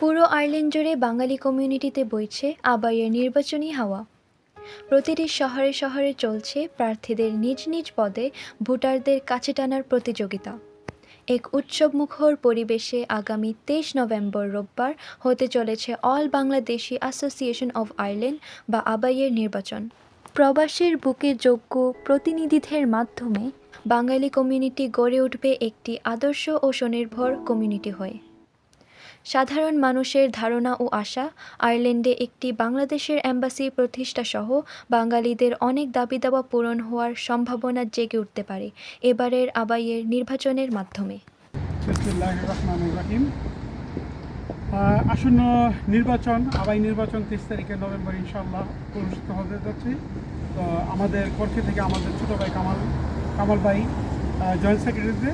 পুরো আয়ারল্যান্ড জুড়ে বাঙালি কমিউনিটিতে বইছে আবাইয়ের নির্বাচনী হাওয়া। প্রতিটি শহরে শহরে চলছে প্রার্থীদের নিজ নিজ পদে ভোটারদের কাছে টানার প্রতিযোগিতা। এক উৎসবমুখর পরিবেশে আগামী তেইশ নভেম্বর রোববার হতে চলেছে all Bangladeshi association of Ireland বা আবাইয়ের নির্বাচন। প্রবাসের বুকে যোগ্য প্রতিনিধিদের মাধ্যমে বাঙালি কমিউনিটি গড়ে উঠবে একটি আদর্শ ও স্বনির্ভর কমিউনিটি হয়ে। সাধারণ মানুষের ধারণা ও আশা, আয়ারল্যান্ডে একটি বাংলাদেশের অ্যাম্বাসি প্রতিষ্ঠা সহ বাঙালিদের অনেক দাবি দাওয়া পূরণ হওয়ার সম্ভাবনা জেগে উঠতে পারে এবারের আবাইয়ের নির্বাচনের মাধ্যমে। আসন্ন নির্বাচন, আবাই নির্বাচন তেইশ তারিখে নভেম্বর ইনশাল্লাহ অনুষ্ঠিত হতে যাচ্ছে। তো আমাদের পক্ষে থেকে আমাদের ছোটো ভাই কামাল কামাল ভাই জয়েন্ট সেক্রেটারিতে,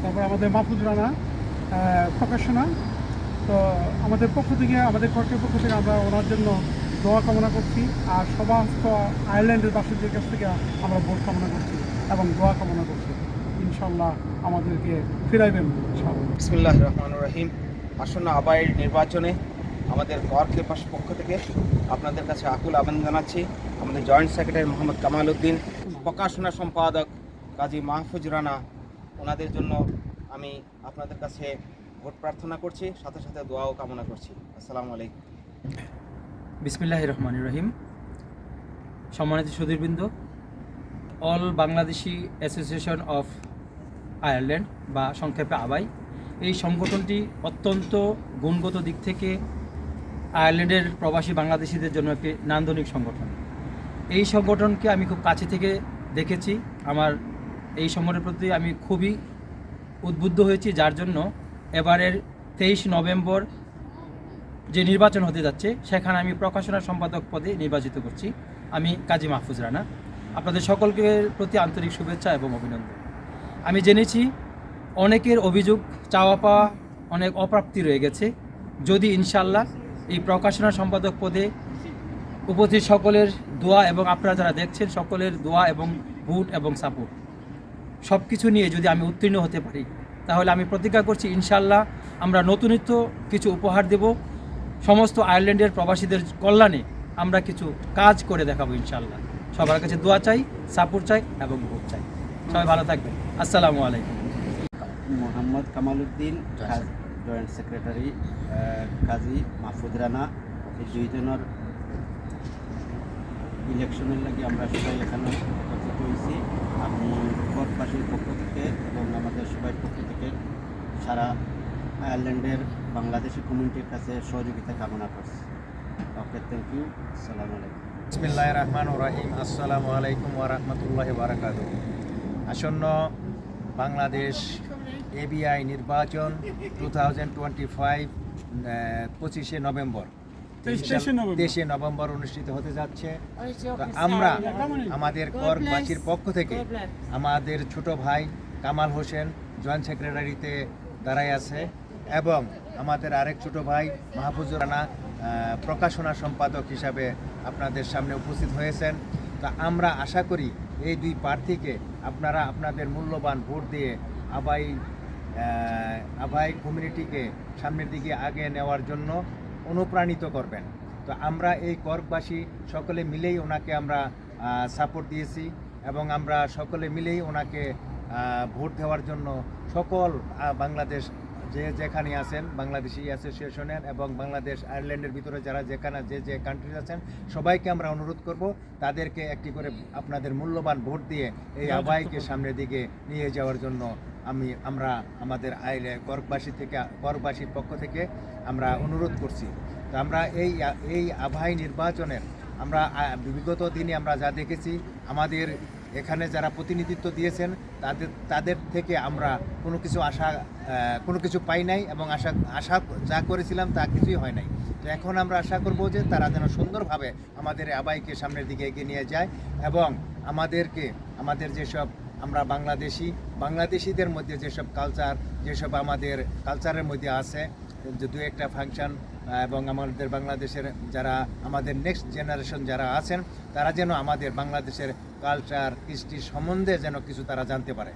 তারপর আমাদের মাহফুজ রানা প্রকাশনা তো আমাদের পক্ষ থেকে, আমাদের কর্কের পক্ষ থেকে আমরা ওনার জন্য দোয়া কামনা করছি আর সমস্ত আয়ারল্যান্ডের বাসীদের কাছ থেকে আমরা ভোট কামনা করছি এবং দোয়া কামনা করছি। ইনশাল্লাহ আমাদেরকে ফিরাইবেন বিসমুল্লাহ রহমান রহিম। আসন্ন আবাইয়ের নির্বাচনে আমাদের কর কেপাস পক্ষ থেকে আপনাদের কাছে আকুল আবেদন জানাচ্ছি। আমাদের জয়েন্ট সেক্রেটারি মোহাম্মদ কামাল উদ্দিন, প্রকাশনা সম্পাদক কাজী মাহফুজ রানা, ওনাদের জন্য আমি আপনাদের কাছে ভোট প্রার্থনা করছি, সাথে সাথে দোয়াও কামনা করছি। আসসালামু আলাইকুম। বিসমিল্লাহ রহমান রহিম। সম্মানিত সুদীরবৃন্দ all Bangladeshi association of Ireland বা সংক্ষেপে আবাই, এই সংগঠনটি অত্যন্ত গুণগত দিক থেকে আয়ারল্যান্ডের প্রবাসী বাংলাদেশিদের জন্য একটি নান্দনিক সংগঠন। এই সংগঠনকে আমি খুব কাছে থেকে দেখেছি। আমার এই সংগঠনের প্রতি আমি খুবই উদ্বুদ্ধ হয়েছি, যার জন্য এবারের তেইশ নভেম্বর যে নির্বাচন হতে যাচ্ছে, সেখানে আমি প্রকাশনা সম্পাদক পদে নির্বাচিত করছি। আমি কাজী মাহফুজ রানা। আপনাদের সকলকে প্রতি আন্তরিক শুভেচ্ছা এবং অভিনন্দন। আমি জেনেছি অনেকের অভিযোগ, চাওয়া পাওয়া অনেক অপ্রাপ্তি রয়ে গেছে। যদি ইনশাল্লাহ এই প্রকাশনা সম্পাদক পদে উপস্থিত সকলের দোয়া এবং আপনারা যারা দেখছেন, সকলের দোয়া এবং বুট এবং সাপোর্ট সব কিছু নিয়ে যদি আমি উত্তীর্ণ হতে পারি তাহলে আমি প্রতিজ্ঞা করছি ইনশাল্লাহ আমরা নতুনিত্ব কিছু উপহার দেব। সমস্ত আয়ারল্যান্ডের প্রবাসীদের কল্যাণে আমরা কিছু কাজ করে দেখাবো ইনশাল্লাহ সবার কাছে দোয়া চাই সাপোর্ট চাই এবং ভোট চাই। সবাই ভালো থাকবেন। আসসালামু আলাইকুম। মোহাম্মদ কামালউদ্দিন জয়েন্ট সেক্রেটারি কাজী মাহফুদ রানা এই দুইজনের ইলেকশনের লাগে আমরা সবাই এখানে একত্রিত হয়েছি। আমি কোর্টবাসীর পক্ষ থেকে এবং আমাদের সবাই পক্ষ থেকে সারা আয়ারল্যান্ডের বাংলাদেশি কমিউনিটির কাছে সহযোগিতা কামনা করছি। ওকে থ্যাংক ইউ আসসালামু আলাইকুম। বিসমিল্লাহ রহমান রাহিম। আসসালামু আলাইকুম ওরহমতুল্লাহ বারাকাত আসন্ন বাংলাদেশ এবিআই নির্বাচন টু থাউজেন্ড টোয়েন্টি ফাইভ পঁচিশে নভেম্বর। তেইশে নভেম্বর। নভেম্বর। অনুষ্ঠিত হতে যাচ্ছে। আমরা আমাদের করবাসীর পক্ষ থেকে আমাদের ছোট ভাই কামাল হোসেন জয়েন্ট সেক্রেটারিতে দাঁড়াই আছে এবং আমাদের আরেক ছোট ভাই মাহফুজুর রানা প্রকাশনা সম্পাদক হিসাবে আপনাদের সামনে উপস্থিত হয়েছেন। তা আমরা আশা করি এই দুই প্রার্থীকে আপনারা আপনাদের মূল্যবান ভোট দিয়ে আবাই আবাই কমিউনিটিকে সামনের দিকে আগে নেওয়ার জন্য অনুপ্রাণিত করবেন। তো আমরা এই করবাসী সকলে মিলেই ওনাকে আমরা সাপোর্ট দিয়েছি এবং আমরা সকলে মিলেই ওনাকে ভোট দেওয়ার জন্য সকল বাংলাদেশ যে যেখানে আছেন বাংলাদেশি অ্যাসোসিয়েশনের এবং বাংলাদেশ আয়ারল্যান্ডের ভিতরে যারা যেখানে যে যে কান্ট্রি আছেন সবাইকে আমরা অনুরোধ করব তাদেরকে একটি করে আপনাদের মূল্যবান ভোট দিয়ে এই আবাইকে সামনের দিকে নিয়ে যাওয়ার জন্য আমি, আমরা আমাদের আইলে করবাসী থেকে করবাসীর পক্ষ থেকে আমরা অনুরোধ করছি। তো আমরা এই এই আবহাই নির্বাচনের আমরা বিগত দিনে আমরা যা দেখেছি, আমাদের এখানে যারা প্রতিনিধিত্ব দিয়েছেন, তাদের তাদের থেকে আমরা কোনো কিছু আশা কোনো কিছু পাই নাই এবং আশা আশা যা করেছিলাম তা কিছুই হয় নাই। তো এখন আমরা আশা করব যে তারা যেন সুন্দরভাবে আমাদের আবাইকে সামনের দিকে এগিয়ে নিয়ে যায় এবং আমাদেরকে, আমাদের যেসব আমরা বাংলাদেশি, বাংলাদেশিদের মধ্যে যেসব কালচার যেসব আমাদের কালচারের মধ্যে আছে, যে দু একটা ফাংশন এবং আমাদের বাংলাদেশের যারা, আমাদের নেক্সট জেনারেশন যারা আছেন, তারা যেন আমাদের বাংলাদেশের কালচার কৃষ্টি সম্বন্ধে যেন কিছু তারা জানতে পারে।